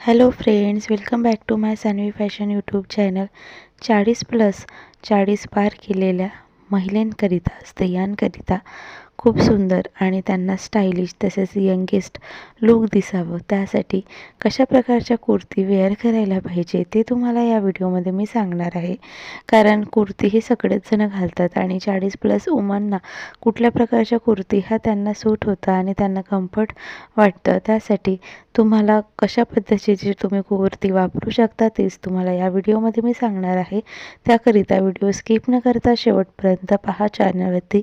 Hello friends welcome back to my Sanvi fashion YouTube channel चाळीस plus चाळीस पार केलेल्या महिलांकरिता स्त्रियांकरिता खूप सुंदर आणि त्यांना स्टायलिश तसेच यंगेस्ट लूक दिसावं. त्यासाठी कशा प्रकारच्या कुर्ती वेअर करायला पाहिजे ते तुम्हाला या व्हिडिओमध्ये मी सांगणार आहे. कारण कुर्ती हे सगळेच जण घालतात आणि चाळीस प्लस उमांना कुठल्या प्रकारच्या कुर्ती ह्या त्यांना सूट होतं आणि त्यांना कम्फर्ट वाटतं. त्यासाठी तुम्हाला कशा पद्धतीची तुम्ही कुर्ती वापरू शकता तेच तुम्हाला या व्हिडिओमध्ये मी सांगणार आहे. त्याकरिता व्हिडिओ स्किप न करता शेवटपर्यंत पहा चॅनलवरती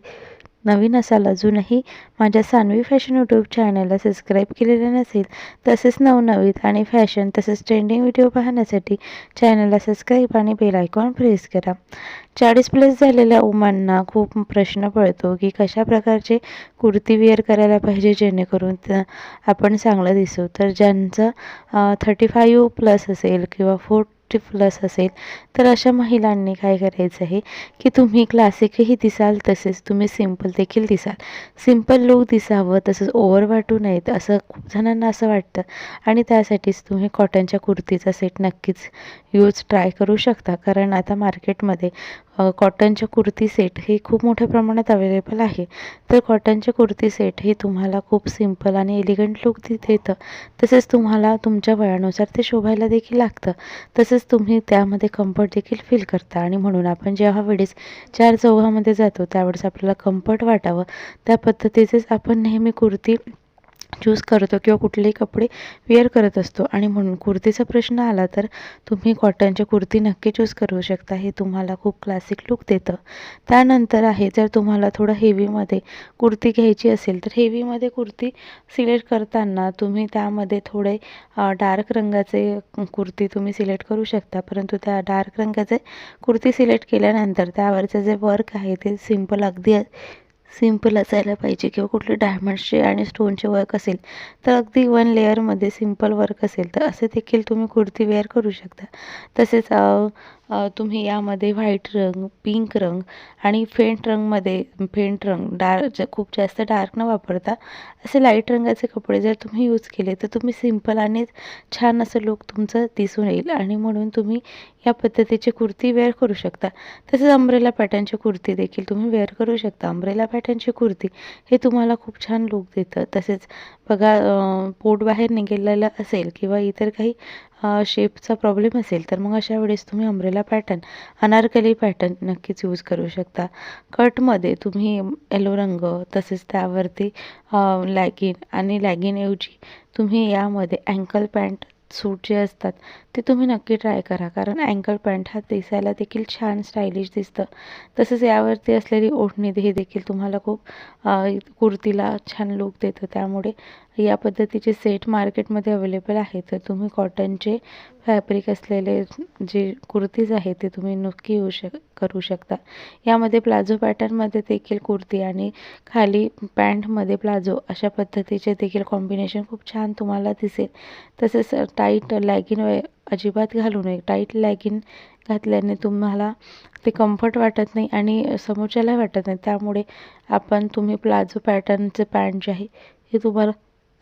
नवीन असाल अजूनही माझ्या सानवी फॅशन यूट्यूब चॅनलला सबस्क्राईब केलेले नसेल तसेच नवनवीन आणि फॅशन तसेच ट्रेंडिंग व्हिडिओ पाहण्यासाठी चॅनलला सबस्क्राईब आणि बेल आयकॉन प्रेस करा. चाळीस प्लस झालेल्या उमांना खूप प्रश्न पडतो की कशा प्रकारचे कुर्ती वेअर करायला पाहिजे जेणेकरून आपण चांगलं दिसू. तर ज्यांचं थर्टी फाईव्ह प्लस असेल किंवा फोर्ट फिफ्टी प्लस असेल तर अशा महिलांनी काय करायचं आहे की तुम्ही क्लासिकही दिसाल तसेच तुम्ही सिंपल देखील दिसाल. सिंपल लूक दिसावं तसंच ओव्हर वाटू नयेत असं खूप जणांना असं वाटतं. आणि त्यासाठीच तुम्ही कॉटनच्या कुर्तीचा सेट नक्कीच यूज ट्राय करू शकता. कारण आता मार्केटमध्ये कॉटनच्या कुर्ती सेट हे खूप मोठ्या प्रमाणात अवेलेबल आहे. तर कॉटनचे कुर्ती सेट हे तुम्हाला खूप सिंपल आणि एलिगंट लुक देतं. तसेच तुम्हाला तुमच्या वयानुसार ते शोभायला देखील लागतं. तसेच तुम्ही त्यामध्ये कम्फर्ट देखील फील करता. आणि म्हणून आपण जेव्हा वेळेस चार चौघामध्ये जातो त्यावेळेस आपल्याला कम्फर्ट वाटावं. त्या पद्धतीचेच आपण नेहमी कुर्ती चूज करतो किंवा कुठलेही कपडे वेअर करत असतो. आणि म्हणून कुर्तीचा प्रश्न आला तर तुम्ही कॉटनच्या कुर्ती नक्की चूज करू शकता. हे तुम्हाला खूप क्लासिक लुक देतं. त्यानंतर आहे जर तुम्हाला थोडं हेवीमध्ये कुर्ती घ्यायची असेल तर हेवीमध्ये कुर्ती सिलेक्ट करताना तुम्ही त्यामध्ये थोडे डार्क रंगाचे कुर्ती तुम्ही सिलेक्ट करू शकता. परंतु त्या डार्क रंगाचे कुर्ती सिलेक्ट केल्यानंतर त्यावरचं जे वर्क आहे ते सिंपल अगदी सिंपल असायला पाहिजे किंवा कुठले डायमंडचे आणि स्टोनचे वर्क असेल तर अगदी वन लेअरमध्ये सिंपल वर्क असेल तर असे देखील तुम्ही कुर्ती वेअर करू शकता. तसेच तुम्ही यामध्ये व्हाईट रंग पिंक रंग आणि फेंट रंगमध्ये फेंट रंग डार्क खूप जास्त डार्क न वापरता असे लाइट रंगाचे कपडे जर तुम्ही यूज केले तर तुम्ही सिंपल आणि छान असं लुक तुमचं दिसून येईल आणि म्हणून तुम्ही या पद्धतीची कुर्ती वेअर करू शकता. तसेच अंब्रेला पॅटर्नची कुर्ती देखील तुम्ही वेअर करू शकता. अंब्रेला पॅटर्नची कुर्ती हे तुम्हाला खूप छान लुक देतं. तसेच बघा पोट बाहेर निघालेलं असेल किंवा इतर काही शेपचा प्रॉब्लेम असेल तर मग अशा वेळेस तुम्ही अंब्रेला पॅटर्न अनारकली पॅटर्न नक्कीच यूज करू शकता. कटमध्ये तुम्ही येलो रंग तसेच त्यावरती लॅगिन आणि लॅगिनऐवजी तुम्ही यामध्ये अँकल पॅन्ट सूट जे असतात ते तुम्ही नक्की ट्राय करा. कारण अँकल पॅन्ट हा दिसायला देखील छान स्टायलिश दिसतं. तसेच यावरती असलेली ओढणी हे देखील तुम्हाला खूप कुर्तीला छान लुक देतं. त्यामुळे या पद्धतीचे सेट मार्केटमध्ये अवेलेबल आहे. तर तुम्ही कॉटनचे फॅब्रिक असलेले जे कुर्तीज आहेत ते तुम्ही नक्की येऊ शक करू शकता. यामध्ये प्लाझो पॅटर्नमध्ये देखील कुर्ती आणि खाली पॅन्टमध्ये प्लाझो अशा पद्धतीचे देखील कॉम्बिनेशन खूप छान तुम्हाला दिसेल. तसेच टाईट लॅगिन अजिबात घालू नये. टाईट लॅगिन घातल्याने तुम्हाला ते कम्फर्ट वाटत नाही आणि समोरच्याला वाटत नाही. त्यामुळे आपण तुम्ही प्लाझो पॅटर्नचे पॅन्ट जे आहे हे तुम्हाला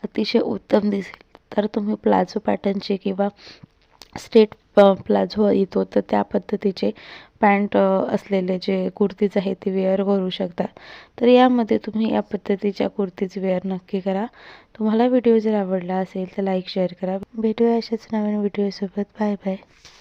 अतिशय उत्तम दिसेल. तर तुम्ही प्लाझो पॅटर्नचे किंवा स्ट्रेट प्लाझो येतो तर त्या पद्धतीचे पॅन्ट असलेले जे कुर्तीज आहेत ते वेअर करू शकता तर यामध्ये तुम्ही या पद्धतीच्या कुर्तीज वेअर नक्की करा. तुम्हाला व्हिडिओ जर आवडला असेल तर लाईक शेअर करा. भेटूया अशाच नवीन व्हिडिओसोबत. Bye bye.